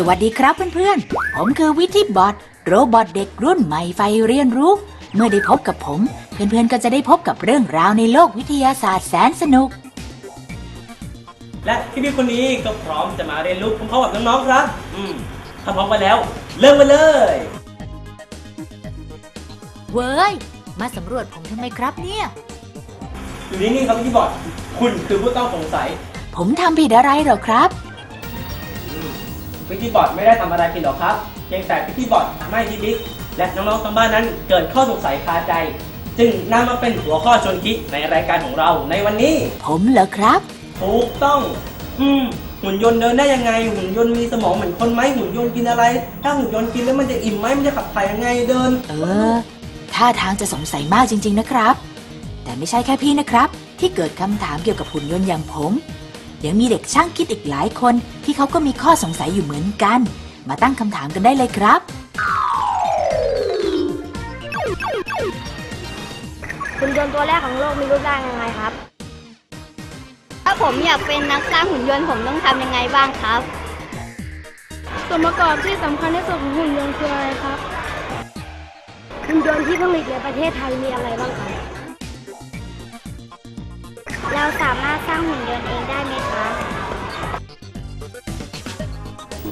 สวัสดีครับเพื่อนๆ ผมคือวิทิบอทโรบอทเด็กรุ่นใหม่ไฟเรียนรู้ เมื่อได้พบกับผม เพื่อนๆก็จะได้พบกับเรื่องราวในโลกวิทยาศาสตร์แสนสนุก และพี่พี่ๆคนนี้ก็พร้อมจะมาเรียนรู้พร้อมๆกับน้องๆครับ อืมถ้าพร้อมกันแล้ว เริ่มกันเลย เว้ย มาสำรวจผมทำไมครับเนี่ย อยู่นี่นี่ครับพี่บอดคุณคือผู้ต้องสงสัย ผมทำผิดอะไรเหรอครับ พิธีบอดไม่ได้ทำอะไรผิดหรอกครับ เพียงแต่พิธีบอดทำให้พี่บิ๊กและน้องๆทางบ้านนั้นเกิดข้อสงสัยคาใจ จึงนำมาเป็นหัวข้อชวนคิดในรายการของเราในวันนี้ ผมเหรอครับ ถูกต้อง อืมหุ่นยนต์เดินได้ยังไง หุ่นยนต์มีสมองเหมือนคนไหมหุ่นยนต์กินอะไร ถ้าหุ่นยนต์กินแล้วมันจะอิ่มไหมมันจะขับถ่ายยังไงเดิน เออท่าทางจะสงสัยมากจริง ๆนะครับ แต่ไม่ใช่แค่พี่นะครับ ที่เกิดคำถามเกี่ยวกับหุ่นยนต์อย่างผม ยังมีเด็กช่างคิดอีกหลายคนที่เขาก็มีข้อสงสัยอยู่เหมือนกัน มาตั้งคำถามกันได้เลยครับ หุ่นยนต์ตัวแรกของโลกมีรูปร่างยังไงครับ ถ้าผมอยากเป็นนักสร้างหุ่นยนต์ผมต้องทำยังไงบ้างครับ ส่วนประกอบที่สำคัญที่สุดของหุ่นยนต์คืออะไรครับ หุ่นยนต์ที่ผลิตในประเทศไทยมีอะไรบ้างครับ เราสามารถสร้างหุ่นยนต์เองได้ไหมคะ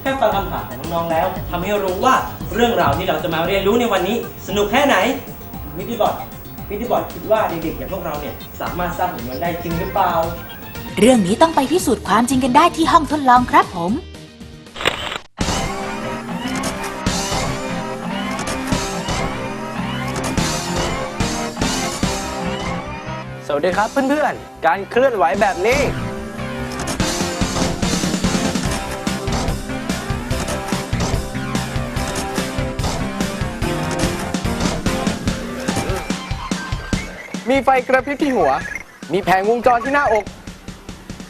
แค่ฟังคำถามของน้องๆแล้วทำให้รู้ว่าเรื่องราวที่เราจะมาเรียนรู้ในวันนี้ สนุกแค่ไหนวิธีบอดวิธีบอดคิดว่าเด็กๆอย่างพวกเราเนี่ยสามารถสร้างหุ่นยนต์ได้จริงหรือเปล่า เรื่องนี้ต้องไปพิสูจน์ความจริงกันได้ที่ห้องทดลองครับผม สวัสดีครับเพื่อนๆ การเคลื่อนไหวแบบนี้ มีไฟกระพริบที่หัว มีแผงวงจรที่หน้าอก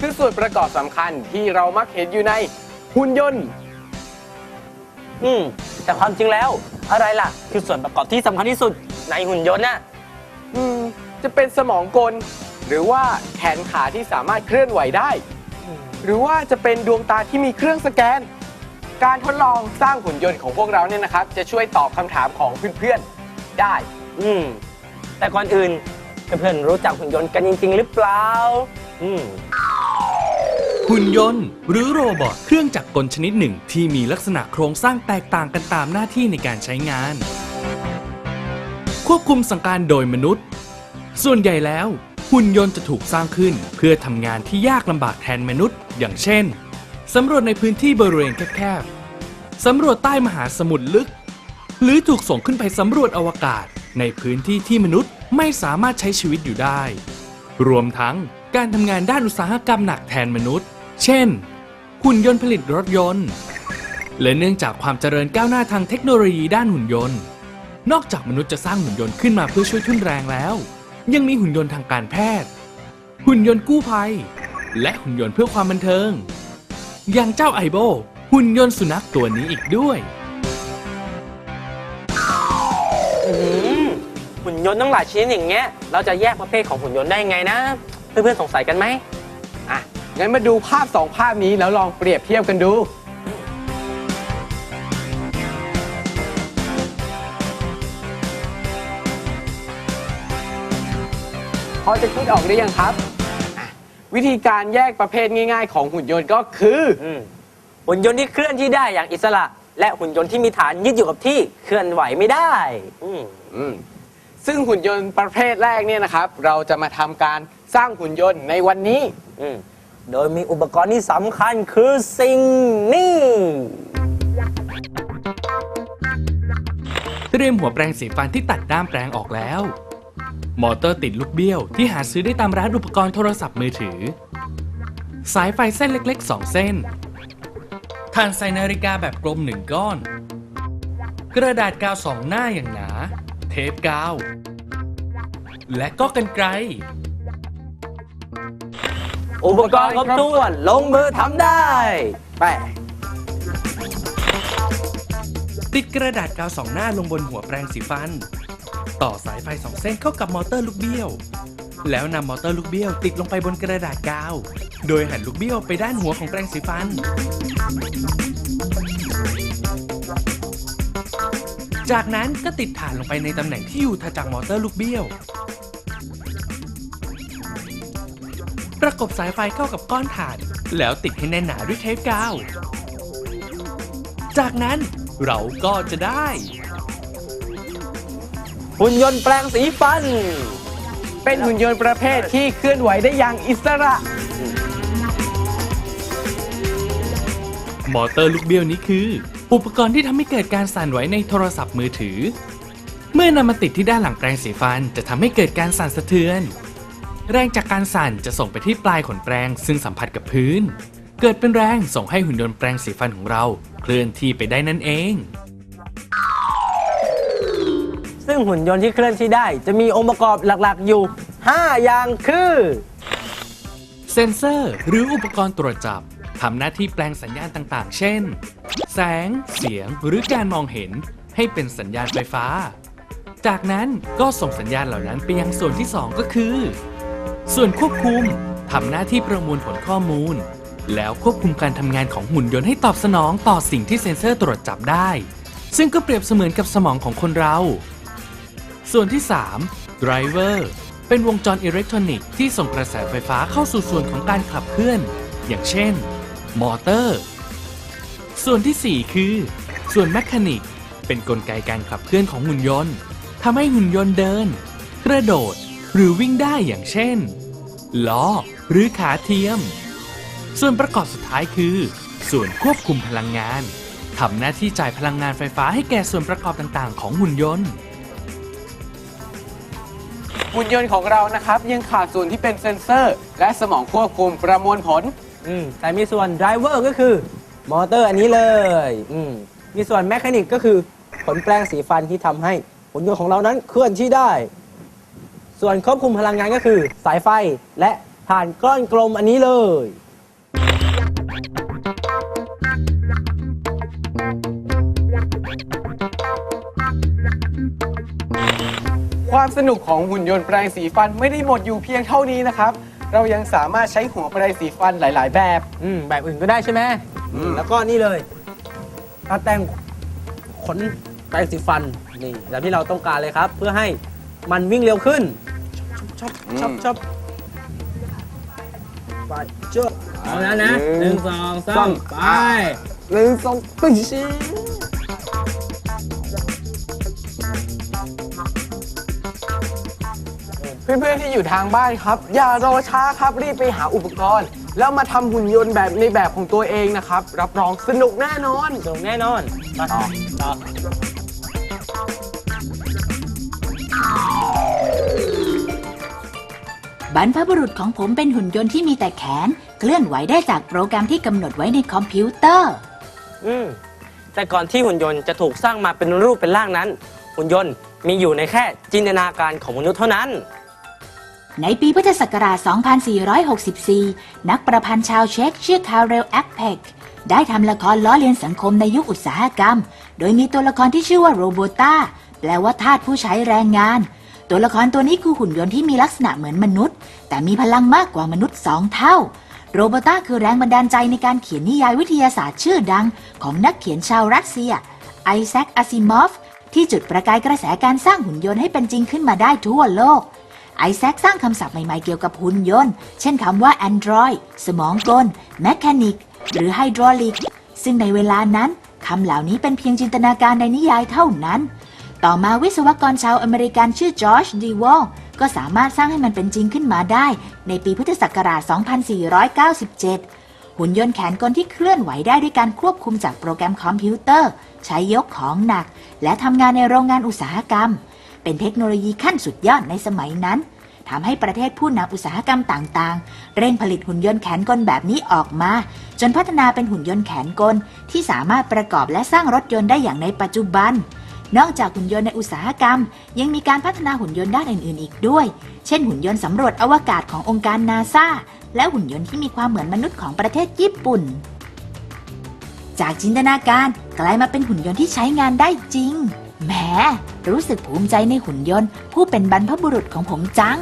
คือส่วนประกอบสำคัญที่เรามักเห็นอยู่ในหุ่นยนต์ อืม แต่ความจริงแล้ว อะไรล่ะ คือส่วนประกอบที่สำคัญที่สุดในหุ่นยนต์น่ะ อืม จะเป็นสมองกล หรือว่าแขนขาที่สามารถเคลื่อนไหวได้ หรือว่าจะเป็นดวงตาที่มีเครื่องสแกน การทดลองสร้างหุ่นยนต์ของพวกเราเนี่ยนะครับ จะช่วยตอบคำถามของเพื่อนๆได้ อืม แต่ก่อนอื่นเพื่อนๆรู้จักหุ่นยนต์กันจริง ๆ หรือเปล่า อืม หุ่นยนต์ หรือโรบอทเครื่องจักรกลชนิดหนึ่งที่มีลักษณะโครงสร้างแตกต่างกันตามหน้าที่ในการใช้งาน ควบคุมสั่งการโดยมนุษย์ ส่วนใหญ่แล้ว หุ่นยนต์จะถูกสร้างขึ้น เพื่อทำงานที่ยากลำบากแทนมนุษย์ อย่างเช่นสำรวจในพื้นที่บริเวณแคบๆสำรวจใต้มหาสมุทรลึก หรือถูกส่งขึ้นไปสำรวจอวกาศ ในพื้นที่ที่มนุษย์ไม่สามารถใช้ชีวิตอยู่ได้ รวมทั้งการทำงานด้านอุตสาหกรรมหนักแทนมนุษย์ เช่น หุ่นยนต์ผลิตรถยนต์ และเนื่องจากความเจริญก้าวหน้าทางเทคโนโลยีด้านหุ่นยนต์ นอกจากมนุษย์จะสร้างหุ่นยนต์ขึ้นมาเพื่อช่วยทุ่นแรงแล้ว ยังมีหุ่นยนต์ทางการแพทย์ หุ่นยนต์กู้ภัย และหุ่นยนต์เพื่อความบันเทิง อย่างเจ้าไอโบ หุ่นยนต์สุนัขตัวนี้อีกด้วย อืมหุ่นยนต์ตั้งหลายชนิดอย่างเงี้ย เราจะแยกประเภทของหุ่นยนต์ได้ยังไงนะ เพื่อนๆสงสัยกันไหมอะ งั้นมาดูภาพสองภาพนี้แล้วลองเปรียบเทียบกันดู พอจะคิดออกหรือยังครับอะวิธีการแยกประเภทง่าย ๆ ของหุ่นยนต์ก็คืออืมหุ่นยนต์ที่เคลื่อนที่ได้อย่างอิสระ และหุ่นยนต์ที่มีฐานยึดอยู่กับที่เคลื่อนไหวไม่ได้ อืม อืมซึ่งหุ่นยนต์ประเภทแรกเนี่ยนะครับ เราจะมาทำการสร้างหุ่นยนต์ในวันนี้ อืม โดยมีอุปกรณ์ที่สำคัญคือสิ่งนี้ เตรียมหัวแปรงสีฟันที่ตัดด้ามแปรงออกแล้ว มอเตอร์ติดลูกเบี้ยวที่หาซื้อได้ตามร้านอุปกรณ์โทรศัพท์มือถือ สายไฟเส้นเล็กๆ 2 เส้นถ่านใส่นาฬิกาแบบกลมหนึ่งก้อน กระดาษกาวสองหน้าอย่างหนา เทปกาว และก็กันไกรอุปกรณ์ครบถ้วนลงมือทำได้ ไป ติดกระดาษกาวสองหน้าลงบนหัวแปรงสีฟัน ต่อสายไฟสองเส้นเข้ากับมอเตอร์ลูกเบี้ยว แล้วนำมอเตอร์ลูกเบี้ยวติดลงไปบนกระดาษกาว โดยหันลูกเบี้ยวไปด้านหัวของแปรงสีฟัน จากนั้นก็ติดฐานลงไปในตำแหน่งที่อยู่ถัดจากมอเตอร์ลูกเบี้ยว ประกบสายไฟเข้ากับก้อนถ่าน แล้วติดให้แน่นหนาด้วยเทปกาว จากนั้นเราก็จะได้ หุ่นยนต์แปลงสีฟัน เป็นหุ่นยนต์ประเภทที่เคลื่อนไหวได้อย่างอิสระ มอเตอร์ลูกเบี้ยวนี้คือ อุปกรณ์ที่ทำให้เกิดการสั่นไหวในโทรศัพท์มือถือ เมื่อนำมาติดที่ด้านหลังแปรงสีฟันจะทำให้เกิดการสั่นสะเทือน แรงจากการสั่นจะส่งไปที่ปลายขนแปรงซึ่งสัมผัสกับพื้น เกิดเป็นแรงส่งให้หุ่นยนต์แปรงสีฟันของเรา เคลื่อนที่ไปได้นั่นเอง ซึ่งหุ่นยนต์ที่เคลื่อนที่ได้ จะมีองค์ประกอบหลักๆอยู่ 5 อย่างคือ เซนเซอร์หรืออุปกรณ์ตรวจจับทำหน้าที่แปลงสัญญาณต่างๆ เช่น แสง เสียง หรือการมองเห็นให้เป็นสัญญาณไฟฟ้า จากนั้นก็ส่งสัญญาณเหล่านั้นไปยังส่วนที่ 2 ก็คือ ส่วนควบคุมทำหน้าที่ประมวลผลข้อมูล แล้วควบคุมการทำงานของหุ่นยนต์ให้ตอบสนองต่อสิ่งที่เซ็นเซอร์ตรวจจับได้ ซึ่งก็เปรียบเสมือนกับสมองของคนเรา ส่วนที่ 3 driver เป็นวงจรอิเล็กทรอนิกส์ที่ส่งกระแสไฟฟ้าเข้าสู่ส่วนของการขับเคลื่อน อย่างเช่น มอเตอร์ ส่วนทีสี่4 คือ ส่วนแมคานิก เป็นนกลไกการขับเคลื่อนของหุ่นยนต์ทำให้หุ่นยนต์เดิน กระโดดหรือวิ่งได้อย่างเช่น ล้อ หรือขาเทียม ส่วนประกอบสุดท้ายคือ ส่วนควบคุมพลังงานทำหน้าที่จ่ายพลังงานไฟฟ้าให้แก่ส่วนประกอบต่างๆ ของหุ่นยนต์ หุ่นยนต์ของเรานะครับ ยังขาดส่วนที่เป็นเซ็นเซอร์ และสมองควบคุมประมวลผล อืมแต่มีส่วนไดรเวอร์ก็คือมอเตอร์อันนี้เลยอืมมีส่วนแมชชีนิกก็คือผลแปลงสีฟันที่ทำให้หุ่นยนต์ของเรานั้นเคลื่อนที่ได้ ส่วนควบคุมพลังงานก็คือ สายไฟและผ่านก้อนกลมอันนี้เลย ความสนุกของหุ่นยนต์แปรงสีฟันไม่ได้หมดอยู่เพียงเท่านี้นะครับ เรายังสามารถใช้หัวแปรงสีฟันหลาย ๆ แบบ อืมแบบอื่นก็ได้ใช่ไหมอืมแล้วก็นี่เลยตัดแต่งขนแปรงสีฟันนี่แบบที่เราต้องการเลยครับ เพื่อให้มันวิ่งเร็วขึ้นชอบชอบชอบไปเจ้าเอาแล้วนะหนึ่งสองสามไป หนึ่งสองตึ้ เพื่อนๆที่อยู่ทางบ้านครับ อย่ารอช้าครับรีบไปหาอุปกรณ์ แล้วมาทำหุ่นยนต์แบบในแบบของตัวเองนะครับ รับรองสนุกแน่นอน ส่งแน่นอนมาต่อต่อบรรพบุรุษของผมเป็นหุ่นยนต์ที่มีแต่แขน เคลื่อนไหวได้จากโปรแกรมที่กำหนดไว้ในคอมพิวเตอร์ อืมแต่ก่อนที่หุ่นยนต์จะถูกสร้างมาเป็นรูปเป็นร่างนั้น หุ่นยนต์มีอยู่ในแค่จินตนาการของมนุษย์เท่านั้น ในปีพุทธศักราช 2464 นักประพันธ์ชาวเช็กชื่อคาร์เรลแอคเพกได้ทำละครล้อเลียนสังคมในยุคอุตสาหกรรม โดยมีตัวละครที่ชื่อว่าโรโบตาแปลว่าทาสผู้ใช้แรงงาน ตัวละครตัวนี้คือหุ่นยนต์ที่มีลักษณะเหมือนมนุษย์ แต่มีพลังมากกว่ามนุษย์สองเท่า โรโบตาคือแรงบันดาลใจในการเขียนนิยายวิทยาศาสตร์ชื่อดัง ของนักเขียนชาวรัสเซีย ไอแซคอาซิมอฟที่จุดประกายกระแสการสร้างหุ่นยนต์ให้เป็นจริงขึ้นมาได้ทั่วโลก ไอแซคสร้างคำศัพท์ใหม่ๆเกี่ยวกับหุ่นยนต์ เช่นคำว่า Android สมองกล Mechanic หรือ Hydraulic ซึ่งในเวลานั้นคำเหล่านี้เป็นเพียงจินตนาการในนิยายเท่านั้น ต่อมาวิศวกรชาวอเมริกันชื่อจอร์จดีวอลก็สามารถสร้างให้มันเป็นจริงขึ้นมาได้ ในปีพุทธศักราช 2497 หุ่นยนต์แขนกลที่เคลื่อนไหวได้ด้วยการควบคุมจากโปรแกรมคอมพิวเตอร์ ใช้ยกของหนัก และทำงานในโรงงานอุตสาหกรรม เป็นเทคโนโลยีขั้นสุดยอดในสมัยนั้นทำให้ประเทศผู้นำอุตสาหกรรมต่างๆ เร่งผลิตหุ่นยนต์แขนกลแบบนี้ออกมา จนพัฒนาเป็นหุ่นยนต์แขนกล ที่สามารถประกอบและสร้างรถยนต์ได้อย่างในปัจจุบัน นอกจากหุ่นยนต์ในอุตสาหกรรม ยังมีการพัฒนาหุ่นยนต์ด้านอื่น ๆ อีกด้วย เช่นหุ่นยนต์สำรวจอวกาศขององค์การนาซาและหุ่นยนต์ที่มีความเหมือนมนุษย์ของประเทศญี่ปุ่น จากจินตนาการกลายมาเป็นหุ่นยนต์ที่ใช้งานได้จริง แหมรู้สึกภูมิใจในหุ่นยนต์ ผู้เป็นบรรพบุรุษของผมจัง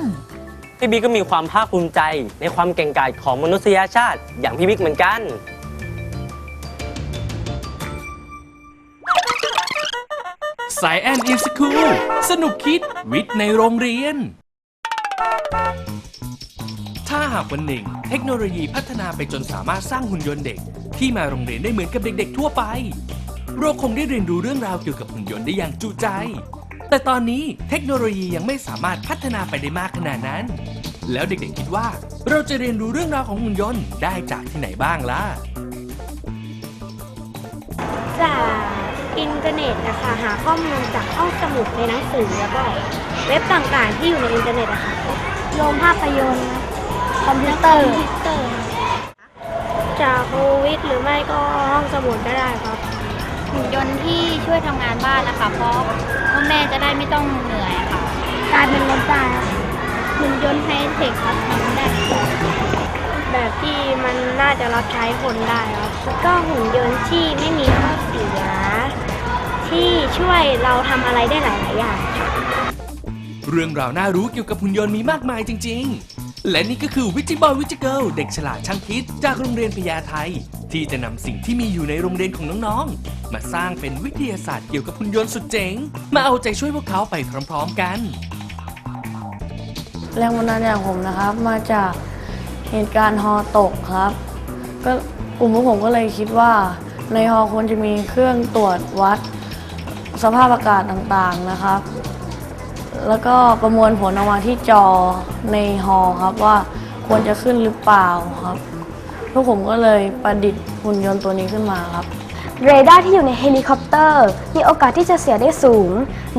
พี่บิ๊กก็มีความภาคภูมิใจในความเก่งกาจของมนุษยชาติ อย่างพี่บิ๊กเหมือนกัน สายแอนอินสคูลสนุกคิดวิทย์ในโรงเรียน ถ้าหากวันหนึ่ง เทคโนโลยีพัฒนาไปจนสามารถสร้างหุ่นยนต์เด็ก ที่มาโรงเรียนได้เหมือนกับเด็กๆทั่วไป เราคงได้เรียนรู้เรื่องราวเกี่ยวกับหุ่นยนต์ได้อย่างจุใจ แต่ตอนนี้เทคโนโลยียังไม่สามารถพัฒนาไปได้มากขนาดนั้น แล้วเด็กๆคิดว่า เราจะเรียนรู้เรื่องราวของหุ่นยนต์ได้จากที่ไหนบ้างล่ะ จากอินเทอร์เน็ตนะคะหาข้อมูลจากห้องสมุดในหนังสือแล้วก็เว็บต่างๆ ที่อยู่ในอินเทอร์เน็ตอะค่ะโรงภาพยนตร์คอมพิวเตอร์ จากโควิดหรือไม่ก็ห้องสมุดก็ได้ครับ หุ่นยนต์ที่ช่วยทำงานบ้านนะคะ เพราะพ่อแม่จะได้ไม่ต้องเหนื่อยค่ะกลายเป็นรถได้ครับหุ่นยนต์ไฮเทคครับทำได้แบบที่มันน่าจะรับใช้คนได้ครับก็หุ่นยนต์ที่ไม่มีข้อเสีย ที่ช่วยเราทำอะไรได้หลาย ๆ อย่างค่ะเรื่องราวน่ารู้เกี่ยวกับหุ่นยนต์มีมากมายจริง ๆ และนี่ก็คือวิจิบอยวิจิเกิลเด็กฉลาดช่างคิดจากโรงเรียนพญาไทที่จะนำสิ่งที่มีอยู่ในโรงเรียนของน้องๆ มาสร้างเป็นวิทยาศาสตร์เกี่ยวกับหุ่นยนต์สุดเจ๋ง มาเอาใจช่วยพวกเขาไปพร้อมๆกัน แรงบันดาลใจของผมนะครับ มาจากเหตุการณ์ฮอตกครับ ก็กลุ่มพวกผมก็เลยคิดว่า ในฮอควรจะมีเครื่องตรวจวัด สภาพอากาศต่างๆนะครับ แล้วก็ประมวลผลออกมาที่จอในฮอครับว่าควรจะขึ้นหรือเปล่าครับพวกผมก็เลยประดิษฐ์หุ่นยนต์ตัวนี้ขึ้นมาครับ เรดาร์ที่อยู่ในเฮลิคอปเตอร์ มีโอกาสที่จะเสียได้สูง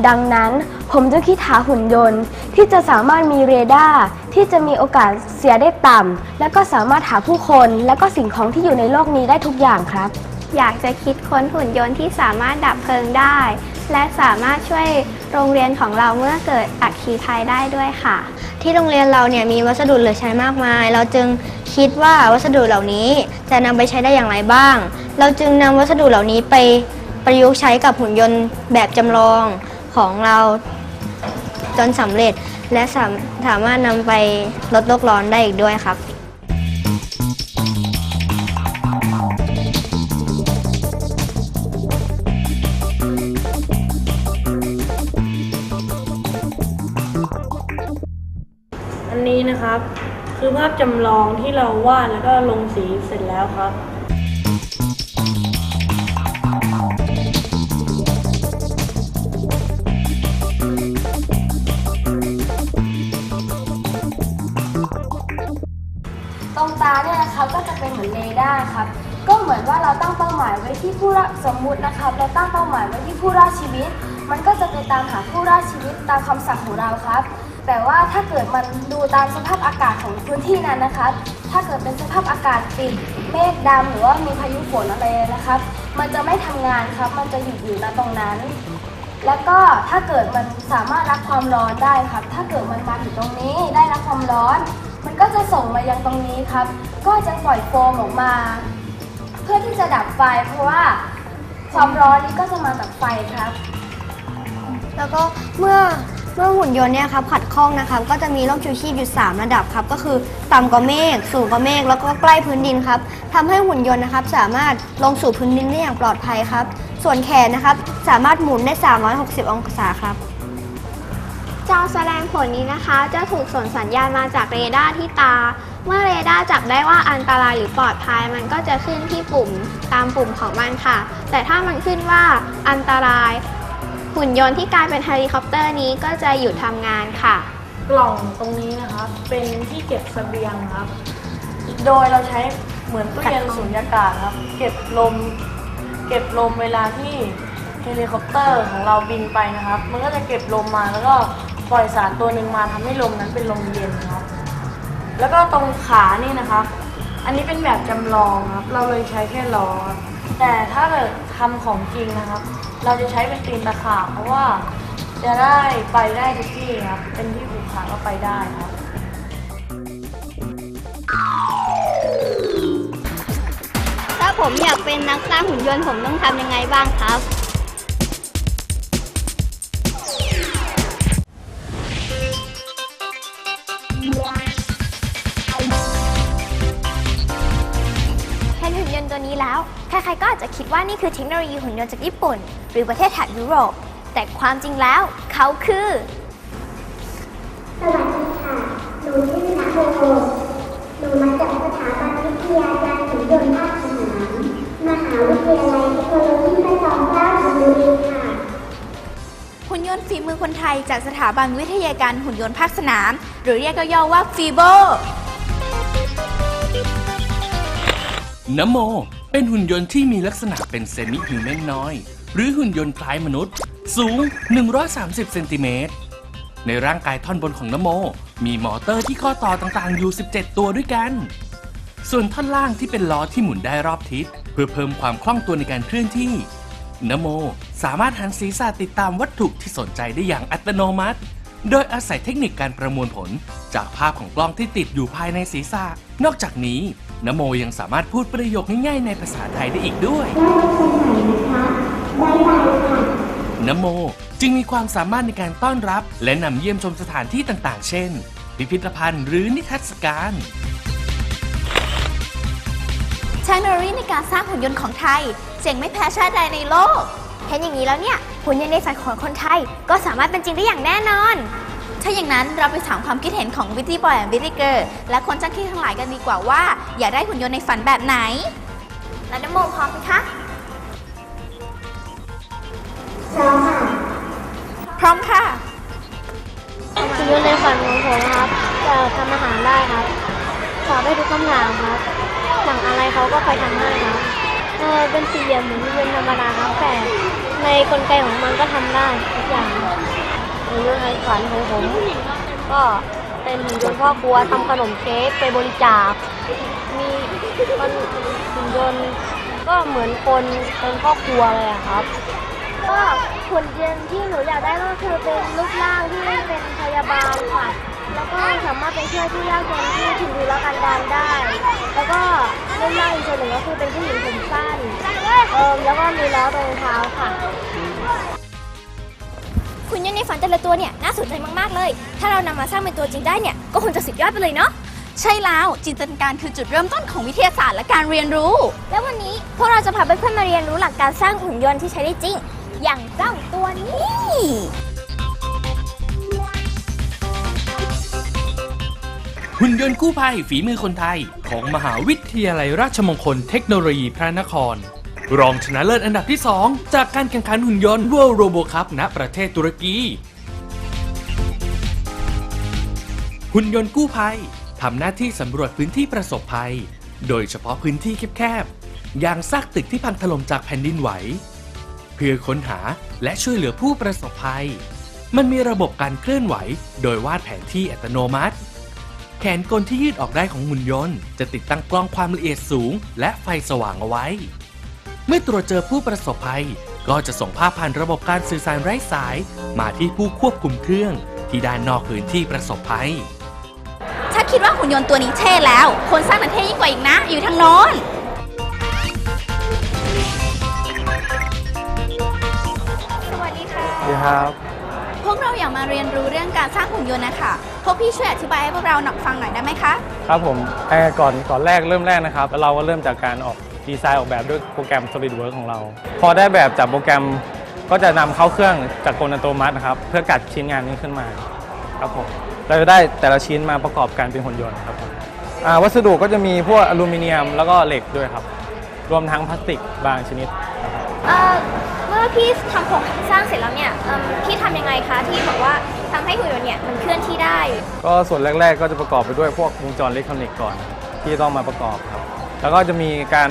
ดังนั้นผมจะคิดหาหุ่นยนต์ ที่จะสามารถมีเรดาร์ที่จะมีโอกาสเสียได้ต่ำและก็สามารถหาผู้คน และก็สิ่งของที่อยู่ในโลกนี้ได้ทุกอย่างครับ อยากจะคิดค้นหุ่นยนต์ที่สามารถดับเพลิงได้ และสามารถช่วยโรงเรียนของเราเมื่อเกิดอัคคีภัยได้ด้วยค่ะ ที่โรงเรียนเราเนี่ยมีวัสดุเหลือใช้มากมาย เราจึงคิดว่าวัสดุเหล่านี้จะนำไปใช้ได้อย่างไรบ้าง เราจึงนำวัสดุเหล่านี้ไปประยุกต์ใช้กับหุ่นยนต์แบบจำลองของเราจนสำเร็จและสามสามารถนำไปลดโลกร้อนได้อีกด้วยครับ นี้นะครับ คือภาพจำลองที่เราวาดแล้วก็ลงสีเสร็จแล้วครับตรงตาเนี่ยนะครับก็จะเป็นเหมือนเรดาร์ครับ ก็เหมือนว่าเราตั้งเป้าหมายไว้ที่ผู้รอดสมมุตินะครับ เราตั้งเป้าหมายไว้ที่ผู้รอดชีวิต มันก็จะไปตามหาผู้รอดชีวิตตามคำสั่งของเราครับ แต่ว่าถ้าเกิดมันดูตามสภาพอากาศของพื้นที่นั้นนะครับ ถ้าเกิดเป็นสภาพอากาศปิดเมฆดำหรือว่ามีพายุฝนอะไรนะครับ มันจะไม่ทำงานครับ มันจะหยุดอยู่ณตรงนั้น แล้วก็ถ้าเกิดมันสามารถรับความร้อนได้ครับ ถ้าเกิดมันมาถึงตรงนี้ได้รับความร้อน มันก็จะส่งมายังตรงนี้ครับ ก็จะปล่อยโฟมออกมา เพื่อที่จะดับไฟเพราะว่าความร้อนนี้ก็จะมาจากไฟครับ แล้วก็เมื่อ เมื่อหุ่นยนต์เนี่ยครับขัดข้องนะครับก็จะมีร่มชูชีพอยู่ 3 ระดับครับก็คือต่ำกว่าเมฆสูงกว่าเมฆแล้วก็ใกล้พื้นดินครับทำให้หุ่นยนต์นะครับสามารถลงสู่พื้นดินได้อย่างปลอดภัยครับ ส่วนแขนนะครับสามารถหมุนได้ 360 องศาครับจอแสดงผลนี้นะคะ จะถูกส่งสัญญาณมาจากเรดาร์ที่ตา เมื่อเรดาร์จับได้ว่าอันตรายหรือปลอดภัย มันก็จะขึ้นที่ปุ่มตามปุ่มของมันค่ะ แต่ถ้ามันขึ้นว่าอันตราย หุ่นยนต์ที่กลายเป็นเฮลิคอปเตอร์นี้ก็จะหยุดทำงานค่ะ กล่องตรงนี้นะครับเป็นที่เก็บเสบียงครับ โดยเราใช้เหมือนตู้เย็นสุญญากาศครับ เก็บลม เก็บลมเวลาที่เฮลิคอปเตอร์ของเราบินไปนะครับ มันก็จะเก็บลมมาแล้วก็ปล่อยสารตัวหนึ่งมาทำให้ลมนั้นเป็นลมเย็นครับ แล้วก็ตรงขานี่นะครับ อันนี้เป็นแบบจำลองครับ เราเลยใช้แค่ล้อแต่ถ้าเกิดทำของจริงนะครับ เราจะใช้เป็นตีนตะขาบเพราะว่าจะได้ไปได้ทุกที่ครับ เป็นที่ผูกขาก็ไปได้ครับถ้าผมอยากเป็นนักสร้างหุ่นยนต์ผมต้องทำยังไงบ้างครับ นี่คือเทคโนโลยีหุ่นยนต์จากญี่ปุ่น หรือประเทศแถบยุโรป แต่ความจริงแล้วเขาคือ สวัสดีค่ะ หนูชื่อนาโฮโฮหนูมาจากสถาบันวิทยาการหุ่นยนต์ภาคสนามมหาวิทยาลัยเทคโนโลยีพระจอมเกล้าธนบุรีค่ะ หุ่นยนต์ฝีมือคนไทยจากสถาบันวิทยาการหุ่นยนต์ภาคสนาม หรือเรียกย่อๆว่าฟีโบนโม เป็นหุ่นยนต์ที่มีลักษณะเป็นเซมิฮิวแมนน้อย หรือหุ่นยนต์คล้ายมนุษย์ สูง 130 เซนติเมตร ในร่างกายท่อนบนของนโม มีมอเตอร์ที่ข้อต่อต่างๆ อยู่ 17 ตัวด้วยกัน ส่วนท่อนล่างที่เป็นล้อที่หมุนได้รอบทิศ เพื่อเพิ่มความคล่องตัวในการเคลื่อนที่นโมสามารถหันศีรษะติดตามวัตถุที่สนใจได้อย่างอัตโนมัติ โดยอาศัยเทคนิคการประมวลผลจากภาพของกล้องที่ติดอยู่ภายในศีรษะ นอกจากนี้ นโมยังสามารถพูดประโยคง่ายๆในภาษาไทยได้อีกด้วยนโมจึงมีความสามารถในการต้อนรับ และนำเยี่ยมชมสถานที่ต่างๆ เช่น พิพิธภัณฑ์หรือนิทรรศการเทคโนโลยีในการสร้างหุ่นยนต์ของไทย เจ๋งไม่แพ้ชาติใดในโลก เห็นอย่างนี้แล้วเนี่ยหุ่นยนต์ในฝันของคนไทยก็สามารถเป็นจริงได้อย่างแน่นอน ถ้าอย่างนั้นเราไปถามความคิดเห็นของวิตตี้บอยและวิตตี้เกิร์และคนจ้างคิดทั้งหลายกันดีกว่าว่า อยากได้หุ่นยนต์ในฝันแบบไหนและน้ำโมพร้อมไหมคะพร้อมค่ะหุ่นยนต์ในฝันของผมครับจะทำอาหารได้ครับตอบได้ทุกคำถามครับสั่งอะไรเขาก็ไปทำให้ครับเออเป็นสี่เหลี่ยมเหมือนหุ่นธรรมดาครับแต่ในกลไกของมันก็ทำได้ทุกอย่าง ครับหุ่นยนต์ในฝันของผมก็เป็นหุ่นยนต์พ่อครัวทำขนมเค้กไปบริจาค มีมันหุ่นยนต์ก็เหมือนคนเป็นพ่อครัวเลยอะครับ ก็หุ่นยนต์ที่หนูอยากได้ก็คือเป็นรูปร่างที่เป็นพยาบาลค่ะ แล้วก็สามารถไปช่วยผู้ยากจนที่ถึงดูแลกันดานได้ แล้วก็รูปร่างอีกส่วนหนึ่งก็คือเป็นผู้หญิงผมสั้นเออแล้วก็มีล้อตรงเท้าค่ะ หุ่นยนต์ในฝันแต่ละตัวเนี่ยน่าสนใจมากๆเลย ถ้าเรานำมาสร้างเป็นตัวจริงได้เนี่ยก็คงจะสุดยอดไปเลยเนาะ ใช่แล้วจินตนาการคือจุดเริ่มต้นของวิทยาศาสตร์และการเรียนรู้ แล้ววันนี้พวกเราจะพาเพื่อนๆมาเรียนรู้หลักการสร้างหุ่นยนต์ที่ใช้ได้จริง อย่างเจ้าตัวนี้ หุ่นยนต์กู้ภัยฝีมือคนไทย ของมหาวิทยาลัยราชมงคลเทคโนโลยีพระนคร รองชนะเลิศอันดับที่ 2 จากการแข่งขันหุ่นยนต์ World Robo Cup ณประเทศตุรกี หุ่นยนต์กู้ภัยทำหน้าที่สำรวจพื้นที่ประสบภัย โดยเฉพาะพื้นที่แคบๆ อย่างซากตึกที่พังถล่มจากแผ่นดินไหว เพื่อค้นหาและช่วยเหลือผู้ประสบภัย มันมีระบบการเคลื่อนไหว โดยวาดแผนที่อัตโนมัติ แขนกลที่ยืดออกได้ของหุ่นยนต์ จะติดตั้งกล้องความละเอียดสูง และไฟสว่างเอาไว้ เมื่อตรวจเจอผู้ประสบภัย ก็จะส่งภาพผ่านระบบการสื่อสารไร้สาย มาที่ผู้ควบคุมเครื่อง ที่ด้านนอกพื้นที่ประสบภัย ถ้าคิดว่าหุ่นยนต์ตัวนี้เท่แล้ว คนสร้างนั้นเท่ยิ่งกว่าอีกนะ อยู่ทางโน้น สวัสดีค่ะ ดีครับ พวกเราอยากมาเรียนรู้เรื่องการสร้างหุ่นยนต์นะคะ พวกพี่ช่วยอธิบายให้พวกเราหนักฟังหน่อยได้ไหมคะ ครับผมเอ่อก่อนก่อนแรกเริ่มแรกนะครับ เราก็เริ่มจากการออก ดีไซน์ออกแบบด้วยโปรแกรม SolidWorks ของเรา พอได้แบบจากโปรแกรมก็จะนำเข้าเครื่องจากกลอัตโนมัตินะครับ เพื่อกัดชิ้นงานนี้ขึ้นมาครับผมเราจะได้แต่ละชิ้นมาประกอบกันเป็นหุ่นยนต์ครับผมอ่าวัสดุก็จะมีพวกอลูมิเนียมแล้วก็เหล็กด้วยครับ รวมทั้งพลาสติกบางชนิด เอ่อเมื่อพี่ทำโครงสร้างเสร็จแล้วเนี่ยเอิ่มพี่ทำยังไงคะที่บอกว่าทำให้หุ่นยนต์เนี่ยมันเคลื่อนที่ได้ ก็ส่วนแรก ๆ ก็จะประกอบไปด้วยพวกวงจรอิเล็กทรอนิกส์ก่อน ที่ต้องมาประกอบครับ แล้วก็จะมีการ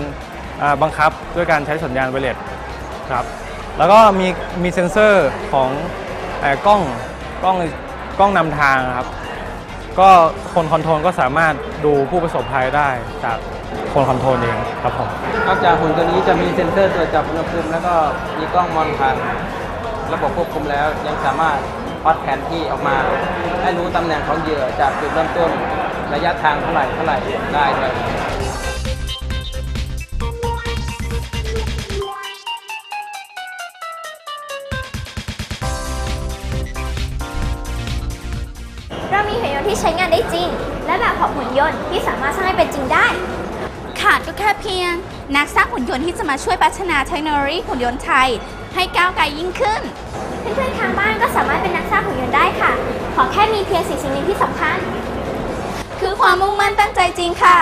บังคับด้วยการใช้สัญญาณไวเลสครับแล้วก็มีมีเซ็นเซอร์ของอกล้องกล้องกล้องนำทางครับ ก็คนคอนโทรลก็สามารถดูผู้ประสบภัยได้จากคนคอนโทรลเองครับผมนอกจากหุ่นตัวนี้จะมีเซ็นเซอร์ตรวจจับอุณหภูมิแล้วก็มีกล้องมองผ่านระบบควบคุมแล้วยังสามารถวัดแผนที่ออกมาให้รู้ตำแหน่งของเหยื่อจากจุดเริ่มต้นระยะทางเท่าไหร่เท่าไหร่ได้ด้วย ช้งานได้จริง และแบบของหุ่นยนต์ที่สามารถสร้างให้เป็นจริงได้ ขาดก็แค่เพียง นักสร้างหุ่นยนต์ที่จะมาช่วยพัฒนาเทคโนโลยีหุ่นยนต์ไทย ให้ก้าวไกลยิ่งขึ้น เพื่อนๆทางบ้านก็สามารถเป็นนักสร้างหุ่นยนต์ได้ค่ะ ขอแค่มีเพียงสิ่งสิ่งหนึ่งที่สำคัญ คือความมุ่งมั่นตั้งใจจริงค่ะ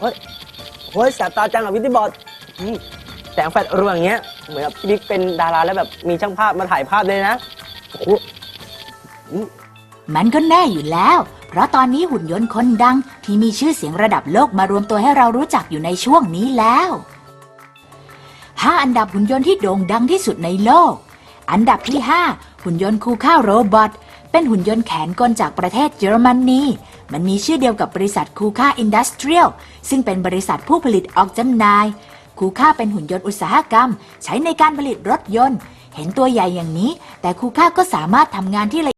เฮ้ย เฮ้ยแสบตาจังอะวิทย์บอร์ดอืมแสงแฟลชเรืองอย่างเงี้ย เหมือนแบบพี่บิ๊กเป็นดาราแล้วแบบมีช่างภาพมาถ่ายภาพเลยนะโอ้โหมันก็แน่อยู่แล้ว เพราะตอนนี้หุ่นยนต์คนดังที่มีชื่อเสียงระดับโลกมารวมตัวให้เรารู้จักอยู่ในช่วงนี้แล้ว 5 อันดับหุ่นยนต์ที่โด่งดังที่สุดในโลก อันดับที่ 5 หุ่นยนต์คูค่าโรบอท เป็นหุ่นยนต์แขนกลจากประเทศเยอรมนี มันมีชื่อเดียวกับบริษัทคูค่าอินดัสเทรียลซึ่งเป็นบริษัทผู้ผลิตออกจำหน่าย คูค่าเป็นหุ่นยนต์อุตสาหกรรม ใช้ในการผลิตรถยนต์ เห็นตัวใหญ่อย่างนี้ แต่คูค่าก็สามารถทำงานที่ละ